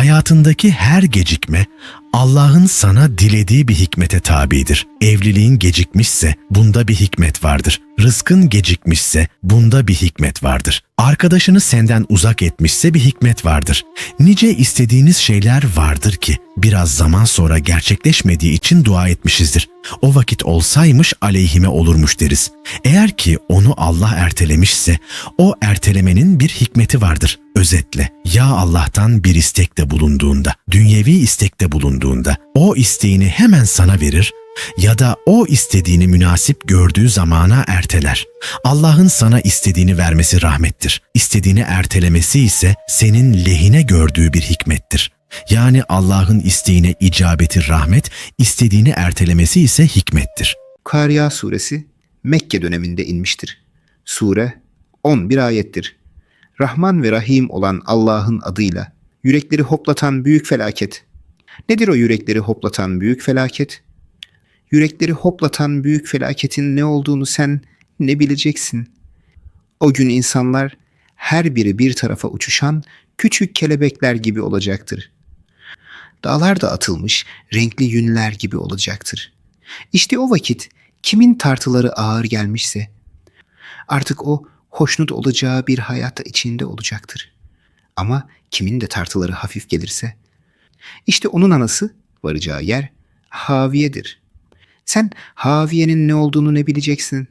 Hayatındaki her gecikme Allah'ın sana dilediği bir hikmete tabidir. Evliliğin gecikmişse bunda bir hikmet vardır. Rızkın gecikmişse bunda bir hikmet vardır. Arkadaşını senden uzak etmişse bir hikmet vardır. Nice istediğiniz şeyler vardır ki biraz zaman sonra gerçekleşmediği için dua etmişizdir. O vakit olsaymış aleyhime olurmuş deriz. Eğer ki onu Allah ertelemişse o ertelemenin bir hikmeti vardır. Özetle ya Allah'tan bir istekte bulunduğunda, dünyevi istekte bulunduğunda o isteğini hemen sana verir ya da o istediğini münasip gördüğü zamana erteler. Allah'ın sana istediğini vermesi rahmettir. İstediğini ertelemesi ise senin lehine gördüğü bir hikmettir. Yani Allah'ın isteğine icabeti rahmet, istediğini ertelemesi ise hikmettir. Kariya suresi Mekke döneminde inmiştir. Sure 11 ayettir. Rahman ve Rahim olan Allah'ın adıyla yürekleri hoplatan büyük felaket. Nedir o yürekleri hoplatan büyük felaket? Yürekleri hoplatan büyük felaketin ne olduğunu sen ne bileceksin? O gün insanlar her biri bir tarafa uçuşan küçük kelebekler gibi olacaktır. Dağlar da atılmış renkli yünler gibi olacaktır. İşte o vakit kimin tartıları ağır gelmişse artık o hoşnut olacağı bir hayata içinde olacaktır. Ama kimin de tartıları hafif gelirse işte onun anası varacağı yer haviyedir. Sen haviyenin ne olduğunu ne bileceksin?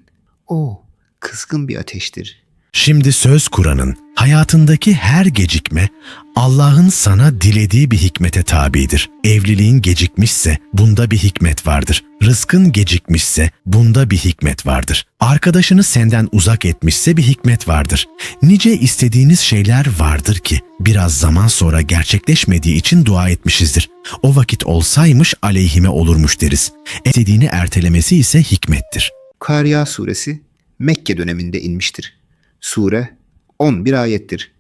O kızgın bir ateştir. Şimdi söz Kur'an'ın hayatındaki her gecikme Allah'ın sana dilediği bir hikmete tabidir. Evliliğin gecikmişse bunda bir hikmet vardır. Rızkın gecikmişse bunda bir hikmet vardır. Arkadaşını senden uzak etmişse bir hikmet vardır. Nice istediğiniz şeyler vardır ki biraz zaman sonra gerçekleşmediği için dua etmişizdir. O vakit olsaymış aleyhime olurmuş deriz. İstediğini ertelemesi ise hikmettir. Kariya suresi Mekke döneminde inmiştir. Sure 11 ayettir.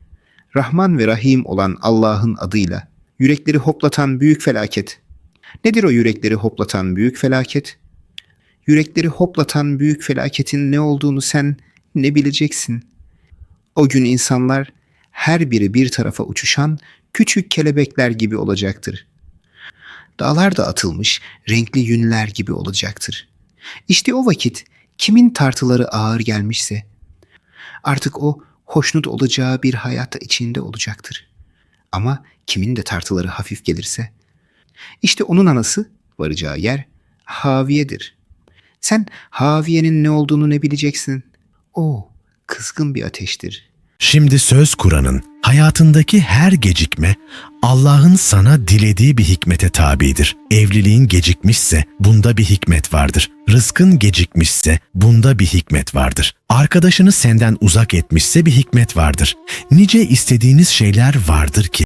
Rahman ve Rahim olan Allah'ın adıyla yürekleri hoplatan büyük felaket. Nedir o yürekleri hoplatan büyük felaket? Yürekleri hoplatan büyük felaketin ne olduğunu sen ne bileceksin? O gün insanlar her biri bir tarafa uçuşan küçük kelebekler gibi olacaktır. Dağlar da atılmış renkli yünler gibi olacaktır. İşte o vakit kimin tartıları ağır gelmişse artık o hoşnut olacağı bir hayata içinde olacaktır. Ama kimin de tartıları hafif gelirse işte onun anası varacağı yer haviyedir. Sen haviyenin ne olduğunu ne bileceksin? O kızgın bir ateştir. Şimdi söz Kur'an'ın hayatındaki her gecikme Allah'ın sana dilediği bir hikmete tabidir. Evliliğin gecikmişse bunda bir hikmet vardır. Rızkın gecikmişse bunda bir hikmet vardır. Arkadaşını senden uzak etmişse bir hikmet vardır. Nice istediğiniz şeyler vardır ki